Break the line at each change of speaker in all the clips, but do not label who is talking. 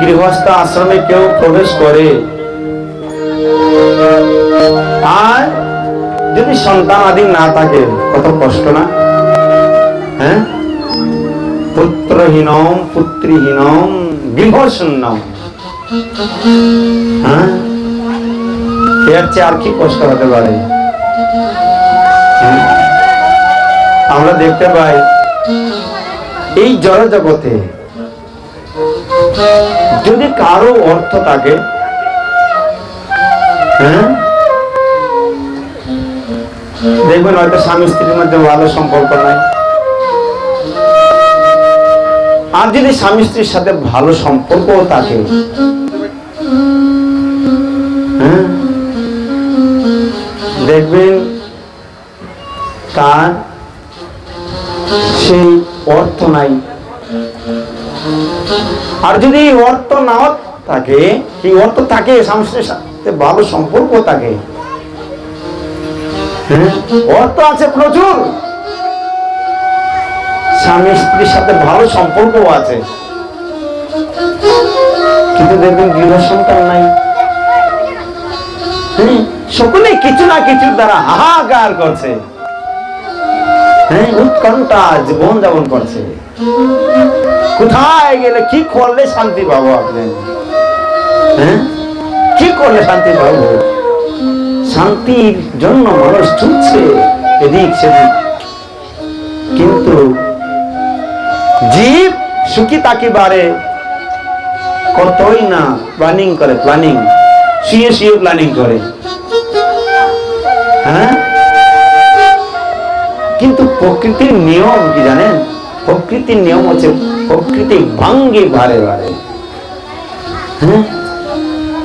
গৃহস্থ আশ্রমে কেউ প্রবেশ করে। আর যদি সন্তান আদি না থাকে, কত কষ্ট না? হ্যাঁ? পুত্রহীনম পুত্রহীনম, গৃহশূন্যম। হ্যাঁ? চেয়ে আর কি কষ্ট হতে পারে? হ্যাঁ? আমরা দেখতে পাই, এই জড় জগতে যদি কারও অর্থ থাকে হ্যাঁ? দেখবেন হয়তো স্বামী স্ত্রীর মধ্যে ভালো সম্পর্ক নাই। আর যদি স্বামী স্ত্রীর সাথে ভালো সম্পর্কও থাকে হ্যাঁ? দেখবেন তার সেই অর্থ নাই। আর যদি অর্থ নাও থাকে, এই অর্থ থাকে স্বামী স্ত্রীর সাথে ভালো সম্পর্ক থাকে? অর্থ আছে প্রচুর। স্বামী স্ত্রীর সাথে ভালো সম্পর্ক আছে। কিন্তু দেখবেন গৃহ সন্তান নাই সকলে কিছু না কিছু দ্বারা হাহাকার করছে। হ্যাঁ উৎকণ্ঠা জীবন যাপন করছে। কোথায় গেলে কি করলে শান্তি পাবো আপনি? হ্যাঁ? কি করলে শান্তি পাবো? শান্তির জন্য মানুষ ছুটছে এদিক সেদিক। কিন্তু জীব সুখী তাকে তাকিবারে কতই না প্ল্যানিং করে প্ল্যানিং শুয়ে শুয়ে প্ল্যানিং করে। হ্যাঁ? কিন্তু প্রকৃতির নিয়ম কি জানেন? প্রকৃতির নিয়ম হচ্ছে প্রকৃতি ভাঙ্গে বারে বারে হ্যাঁ?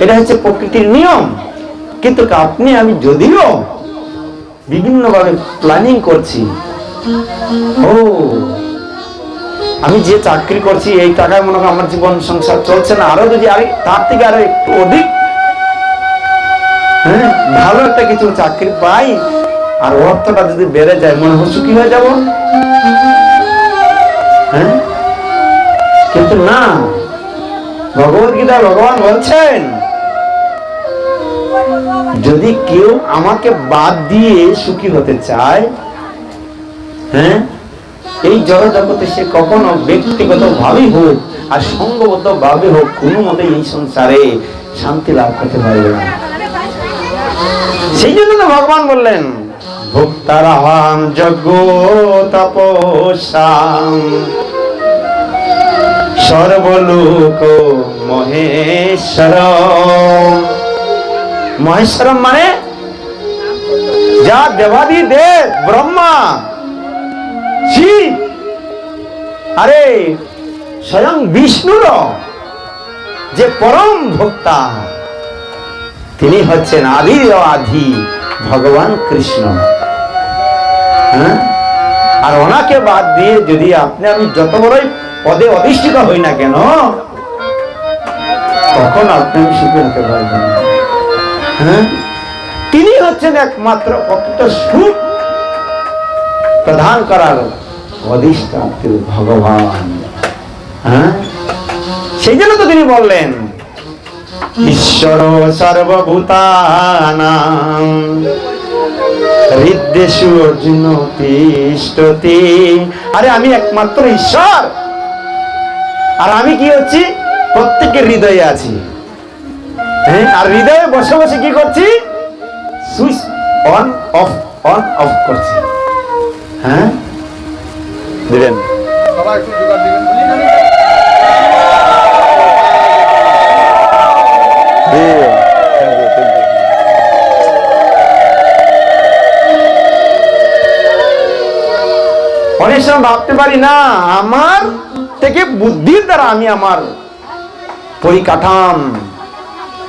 এটা হচ্ছে প্রকৃতির নিয়ম। কিন্তু আপনি, আমি যদিও বিভিন্ন ভাবে প্ল্যানিং করছি, ও, আমি যে চাকরি করছি, এই টাকায় মনে আমার জীবন সংসার চলছে না। আরও যদি আরে তার থেকে আরও একটু অধিক হ্যাঁ ভালো একটা কিছু চাকরি পাই আর অর্থটা যদি বেড়ে যায়, মনে হয় সুখী হয়ে যাব? হ্যাঁ? কিন্তু না। ভগবত গীতায় ভগবান বলছেন, যদি কেউ আমাকে বাদ দিয়ে সুখী হতে চায় হ্যাঁ? এই জগতে সে কখনো ব্যক্তিগত ভাবে হোক আর সঙ্গবদ্ধ ভাবে হোক কোনো মতে এই সংসারে শান্তি লাভ করতে পারবে না। সেই জন্য তো ভগবান বললেন ভোক্তারাম যজ্ঞ তপসাম সর্বলোক মহেশ্বর মহেশ্বরম মানে যা দেবাদি দেব, ব্রহ্মা। শিব আরে, স্বয়ং বিষ্ণুর যে পরম ভোক্তা, তিনি হচ্ছেন আদি আধি ভগবান কৃষ্ণ। হ্যাঁ? আর ওনাকে বাদ দিয়ে যদি আপনি আমি যত বড়ই পদে অধিষ্ঠিত হই না কেন, তখন আপনি আমি সুখী হতে পারবেন। হ্যাঁ? তিনি হচ্ছেন একমাত্র প্রকৃত সুখ প্রদান করার অধিষ্ঠাত্রী ভগবান। হ্যাঁ? সেই জন্য তো তিনি বললেন, ঈশ্বর সর্বভূতানাম। হৃদ্যেশু অর্জুন তিষ্ঠতি আরে আমি একমাত্র ঈশ্বর। আর আমি কি হচ্ছি? প্রত্যেকের হৃদয়ে আছি। হ্যাঁ আর হৃদয়ে বসে বসে কি করছি? Switch on, off on, off করছি। হ্যাঁ? দিবেন।
সবাই একটু জোগাড়
ভাবতে পারি না, আমার থেকে বুদ্ধির দ্বারা আমি আমার পরিকাঠাম,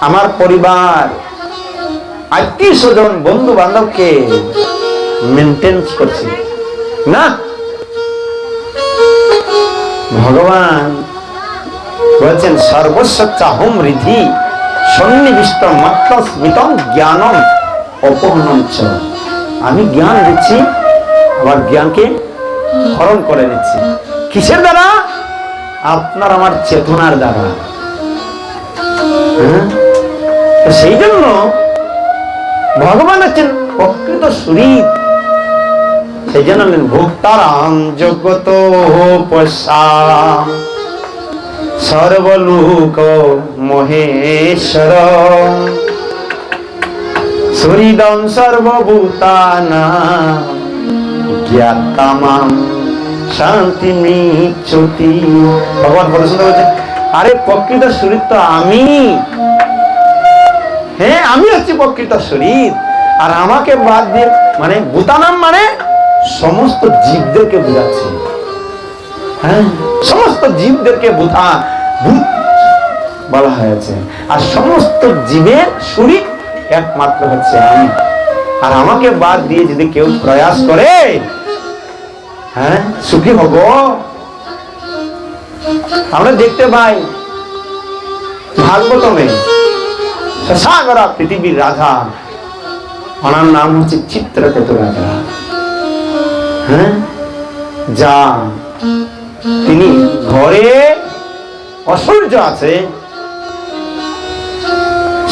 আমার পরিবার, আত্মীয় স্বজন বন্ধু বান্ধবকে মেনটেন্স করছি। না। ভগবান বলছেন সর্বস্ব চাহম রিধি, সন্নিবিষ্ট মাত্র স্মিতম জ্ঞানম অপহরণ আমি জ্ঞান দিচ্ছি, আমার জ্ঞানকে হরণ করে নিচ্ছি। কিসের দ্বারা? আপনার আমার চেতনার দ্বারা। হ্যাঁ? সেই জন্য ভগবান হচ্ছেন প্রকৃত শরীর, সেই জন্য ভোক্তারাম জগত সর্বলোক মহেশ্বর। শরীরম সর্বভূতানা শান্তি ভগবান কত সুন্দর বলছেন আরে প্রকৃত শরীর তো আমি। হ্যাঁ আমি হচ্ছি প্রকৃত শরীর। আর আমাকে বাদ দিয়ে মানে ভূতানাম মানে সমস্ত জীবদেরকে বোঝাচ্ছে। হ্যাঁ সমস্ত জীবদেরকে ভূতা ভূত বলা হয়েছে। আর সমস্ত জীবের শরীর একমাত্র হচ্ছে আমি। আর আমাকে বাদ দিয়ে যদি কেউ প্রয়াস করে হ্যাঁ সুখী হব? আমরা দেখতে পাই ভাগবতমে সাগরা পৃথিবীর রাধা। ওনার নাম হচ্ছে চিত্রকেতু রাজা হ্যাঁ যা তিনি ঘরে ঐশ্বর্য আছে,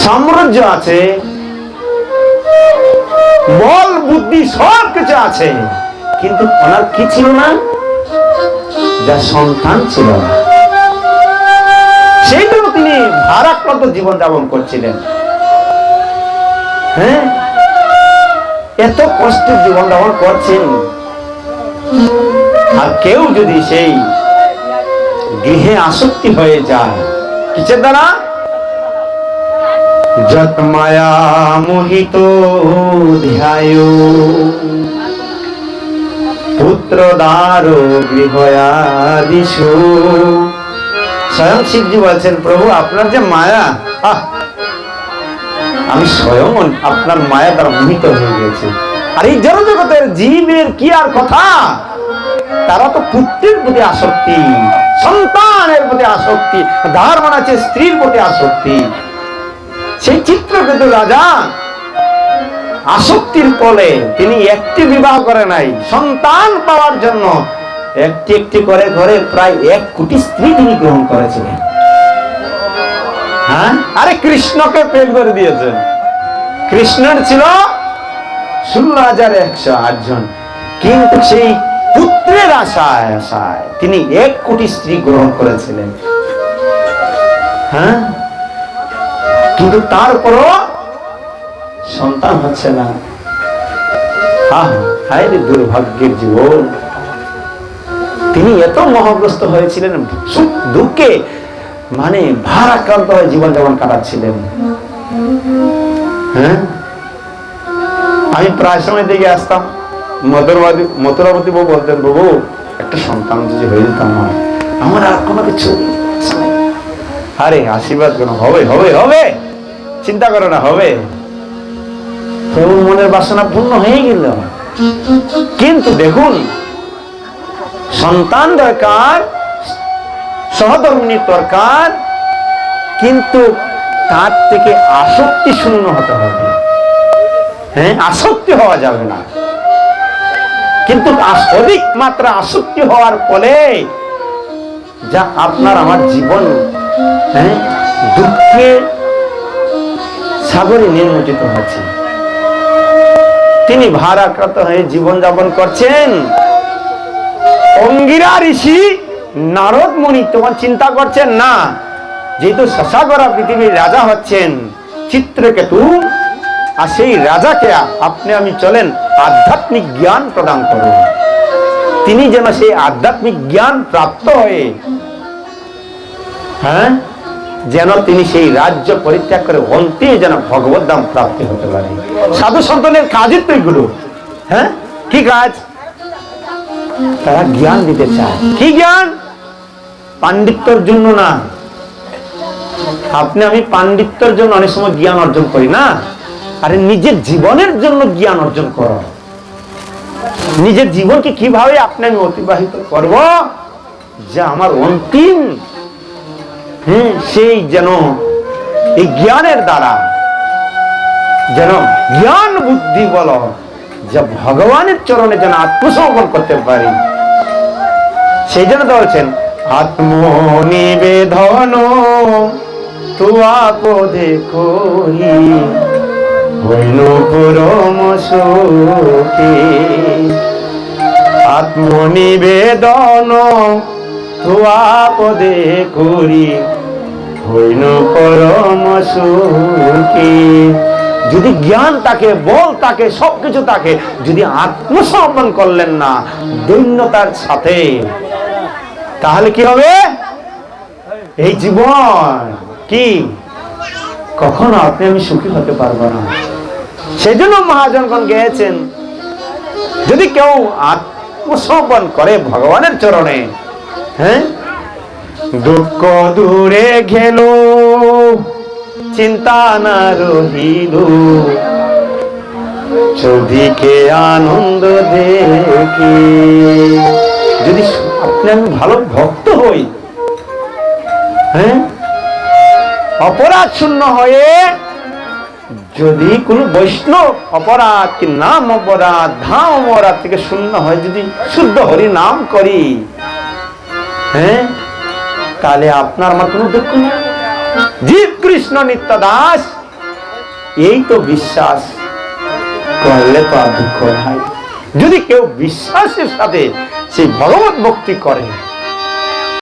সাম্রাজ্য আছে, বল, বুদ্ধি সব কিছু আছে। কিন্তু ওনার কি ছিল না? যা সন্তান ছিল না। সেই জন্য তিনি ভারাক্রান্ত জীবন যাপন করছিলেন। হ্যাঁ? এত কষ্টের জীবন যাপন করছেন। আর কেউ যদি সেই গৃহে আসক্তি হয়ে যায়, কিসের দ্বারা? যত মায়া মোহিত ধ্যায় পুত্র দ্বার গৃহয়াদিশু স্বয়ং শিবজি বলছেন, প্রভু, আপনার যে মায়া আমি স্বয়ং আপনার মায়া দ্বারা মোহিত হয়ে গেছি। আর এই জগতের জীবের কি আর কথা? তারা তো পুত্রের প্রতি আসক্তি, সন্তানের প্রতি আসক্তি ধারণ আছে স্ত্রীর প্রতি আসক্তি। সেই চিত্রকেতু রাজা আসক্তির ফলে তিনি একটি বিবাহ করে নাই। সন্তান পাওয়ার জন্য একটি একটি করে ঘরে প্রায় এক কোটি স্ত্রী তিনি গ্রহণ করেছিলেন। হ্যাঁ? আরে কৃষ্ণকে প্রেম করে দিয়েছেন। কৃষ্ণের ছিল ষোলো হাজার একশো আটজন কিন্তু সেই পুত্রের আশায় আশায় তিনি এক কোটি স্ত্রী গ্রহণ করেছিলেন। হ্যাঁ? কিন্তু তারপরও সন্তান হচ্ছে না। আহ দুর্ভাগ্যের জীবন। তিনি এত মহাগ্রস্ত হয়েছিলেন, সুখ দুঃখে মানে ভারাক্রান্ত হয়ে জীবন যাপন কাটাচ্ছিলেন। হ্যাঁ? আমি প্রায় সময় দেখে আসতাম মধুরবাদী মথুরাবতী বউ বলতেন, বাবু, একটা সন্তান যদি হয়ে যেত আমার আমার আর কোনো কিছু। আরে, আশীর্বাদ কেন হবে হবে হবে। চিন্তা করো না, হবে। প্রভু মনের বাসনা পূর্ণ হয়ে গেল। কিন্তু দেখুন, সন্তান দরকার সহধর্মিনীর দরকার, কিন্তু তার থেকে আসক্তি শূন্য হতে হবে। হ্যাঁ আসক্তি হওয়া যাবে না। কিন্তু অধিক মাত্রা আসক্তি হওয়ার ফলে যা আপনার আমার জীবন হ্যাঁ দুঃখে সাগরে নির্মোচিত হচ্ছে তিনি ভারাক্রান্ত হয়ে জীবন যাপন করছেন। অঙ্গিরা ঋষি নারদ মুনি তখন চিন্তা করছেন না? যেহেতু শশাগরা পৃথিবীর রাজা হচ্ছেন, চিত্রকেতু, আর সেই রাজাকে আপনি আমি চলেন আধ্যাত্মিক জ্ঞান প্রদান করুন। তিনি যেন সেই আধ্যাত্মিক জ্ঞান প্রাপ্ত হয়ে হ্যাঁ? যেন তিনি সেই রাজ্য পরিত্যাগ করে অন্তে যেন ভগবত দাম প্রাপ্তি হতে পারে। সাধু সন্তানের কাজই তো এগুলো হ্যাঁ? কি কাজ? তারা জ্ঞান দিতে চায়। কি জ্ঞান? পাণ্ডিত্যর জন্য না। আপনি, আমি পাণ্ডিত্যর জন্য অনেক সময় জ্ঞান অর্জন করি না। আরে নিজের জীবনের জন্য জ্ঞান অর্জন করো। নিজের জীবনকে কীভাবে আপনি আমি অতিবাহিত করব? যে আমার অন্তিম হ্যাঁ সেই যেন এই জ্ঞানের দ্বারা যেন জ্ঞান বুদ্ধি বল, যে ভগবানের চরণে যেন আত্মসমর্পণ করতে পারি। সেই জন্য বলছেন, আত্মনিবেদন তু আপদে করি হইল পরম সুখে। আত্মনিবেদন আপদে করি হইল পরম সুখে যদি জ্ঞান তাকে, বল তাকে, সবকিছু তাকে, যদি আত্মসমর্পণ করলেন না, দৈন্যতার সাথে, তাহলে কি হবে? এই জীবন কি? কখনো আপনি আমি সুখী হতে পারব না। সেই জন্য মহাজনগণ গেয়েছেন। যদি কেউ আত্মসমর্পণ করে ভগবানের চরণে হ্যাঁ? দুঃখ দূরে গেল চিন্তা না রহিল চৌদিকে আনন্দ দেখি। যদি আপনি আমি ভালো ভক্ত হই হ্যাঁ? অপরাধ শূন্য হয়ে যদি কোন বৈষ্ণব অপরাধ কি নাম অপরাধ, ধাম অপরাধ থেকে শূন্য হয় যদি শুদ্ধ হরি নাম করি হ্যাঁ? তাহলে আপনার আমার কোনো দুঃখ নেই? জীব কৃষ্ণ নিত্য দাস। এই তো বিশ্বাস। করলে তো আর দুঃখ হয়। যদি কেউ বিশ্বাসের সাথে সেই ভগবত ভক্তি করে